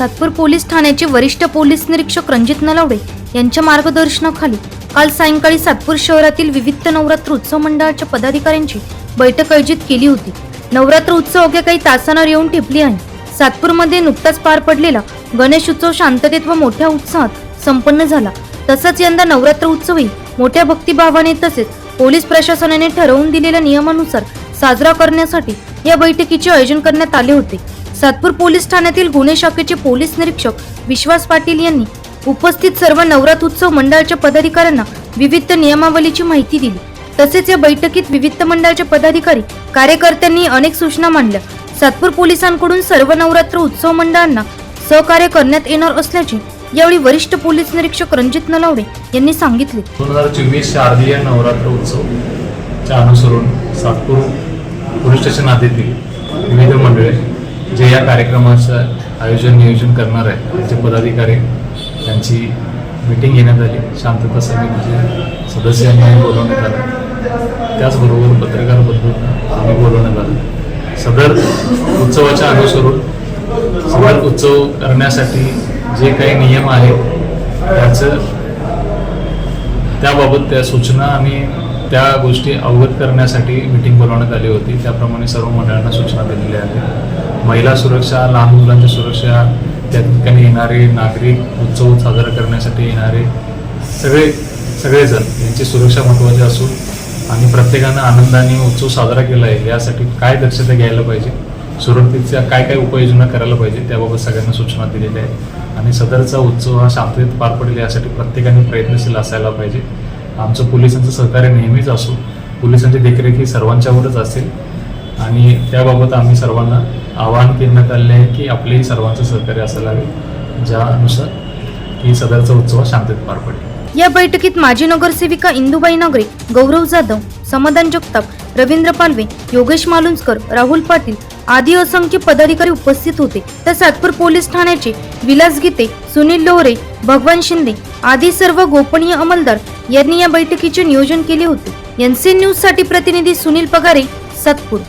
Satpur police ठाण्याचे वरिष्ठ police निरीक्षक रणजित नलावडे यांच्या मार्गदर्शनाखाली काल सायंकाळी सातपूर शहरातील विविध नवरात्र उत्सव मंडळाच्या पदाधिकाऱ्यांची बैठक आयोजित केली होती. नवरात्र उत्सव अवघ्या काही तासांवर येऊन ठेपली आहे. सातपूरमध्ये नुकताच पार पडलेला गणेश उत्सव शांततेत व मोठ्या उत्साहात संपन्न झाला. तसंच यंदा नवरात्र उत्सवही मोठ्या भक्तिभावाने तसेच पोलीस प्रशासनाने ठरवून दिलेल्या नियमानुसार साजरा करण्यासाठी या बैठकीचे आयोजन करण्यात आले होते. सातपूर पोलीस ठाण्यातील गुन्हे शाखेचे पोलीस निरीक्षक विश्वास पाटील यांनी उपस्थित सर्व नवरात्र उत्सव मंडळाच्या पदाधिकाऱ्यांना विविध नियमावलीची माहिती दिली. तसेच या बैठकीत विविध मंडळाचे पदाधिकारी कार्यकर्त्यांनी अनेक सूचना मांडल्या. सातपूर पोलिसांकडून सर्व नवरात्र उत्सव मंडळांना सहकार्य करण्यात येणार असल्याचे यावेळी वरिष्ठ पोलीस निरीक्षक रणजित नलावडे यांनी सांगितले. दोन हजार चोवीस शारदीय नवरात्र उत्सव च्या अनुसरून सातपूर पोलीस स्टेशन हद्दीतील विविध मंडळे या कार्यक्रमाचं आयोजन नियोजन करणार आहे. आमचे पदाधिकारी त्यांची मीटिंग घेण्यात आली. शांतता समितीचे सदस्यांनी बोलवण्यात आलं. त्याचबरोबर पत्रकार बंधूंना आम्ही बोलवण्यात आलं. सदर उत्सवाच्या अनुसरून सदर उत्सव करण्यासाठी जे काही नियम आहेत त्याचं त्याबाबत त्या सूचना आणि त्या गोष्टी अवगत करण्यासाठी मिटिंग बोलवण्यात आली होती. त्याप्रमाणे सर्व मंडळांना सूचना दिलेल्या आहेत. महिला सुरक्षा लहान मुलांची सुरक्षा त्या ठिकाणी येणारे नागरिक उत्सव साजरा करण्यासाठी येणारे सगळे सगळेजण यांची सुरक्षा महत्त्वाची असून आणि प्रत्येकानं आनंदाने उत्सव साजरा केला आहे यासाठी काय दक्षता घ्यायला पाहिजे? सुरक्षेच्या काय काय उपाययोजना करायला पाहिजे? त्याबाबत सगळ्यांना सूचना दिलेल्या आहेत. आणि सदरचा उत्सव हा शांततेत पार पडेल यासाठी प्रत्येकाने प्रयत्नशील असायला पाहिजे. आमचं पोलिसांचं सहकार्य नेहमीच असो. पोलिसांची देखरेख ही सर्वांच्यावरच असेल. आणि त्याबाबत आम्ही सर्वांना आवाहन करण्यात आले आहे की आपलेही सर्वांचं सहकार्य असायला हवे. ज्यानुसार की सदरचा उत्सव शांततेत पार पडेल. या बैठकीत माजी नगरसेविका इंदुबाई नागरे गौरव जाधव समाधान जगताप रवींद्र पालवे योगेश मालुंजकर राहुल पाटील आदी असंख्य पदाधिकारी उपस्थित होते. तर सातपूर पोलीस ठाण्याचे विलास गीते सुनील लोहरे भगवान शिंदे आदी सर्व गोपनीय अंमलदार यांनी या बैठकीचे नियोजन केले होते. एनसी न्यूजसाठी प्रतिनिधी सुनील पगारे सातपूर.